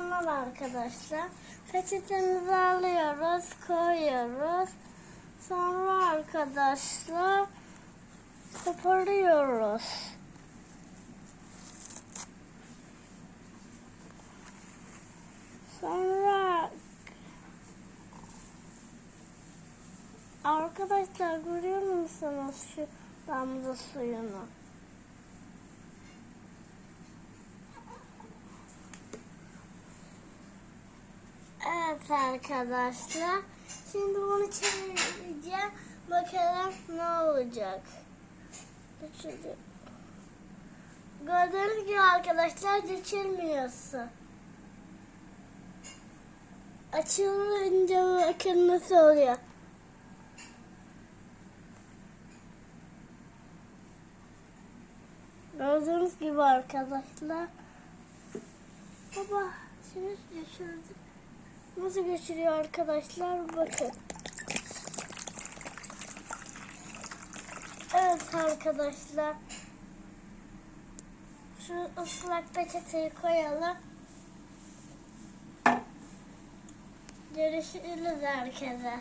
normal arkadaşlar. Peçetemizi alıyoruz, koyuyoruz. Sonra arkadaşlar koparıyoruz. Sonra arkadaşlar görüyor musunuz şu damla suyunu? Evet arkadaşlar. Şimdi bunu çevireceğim. Bakalım ne olacak. Gördüğünüz gibi arkadaşlar geçirmiyorsun. Açılınca bakın nasıl oluyor. Gördüğünüz gibi arkadaşlar. Baba şimdi geçirdi. Nasıl geçiriyor arkadaşlar bakın. Evet arkadaşlar. Şu ıslak peçeteyi koyalım. Görüşürüz herkese.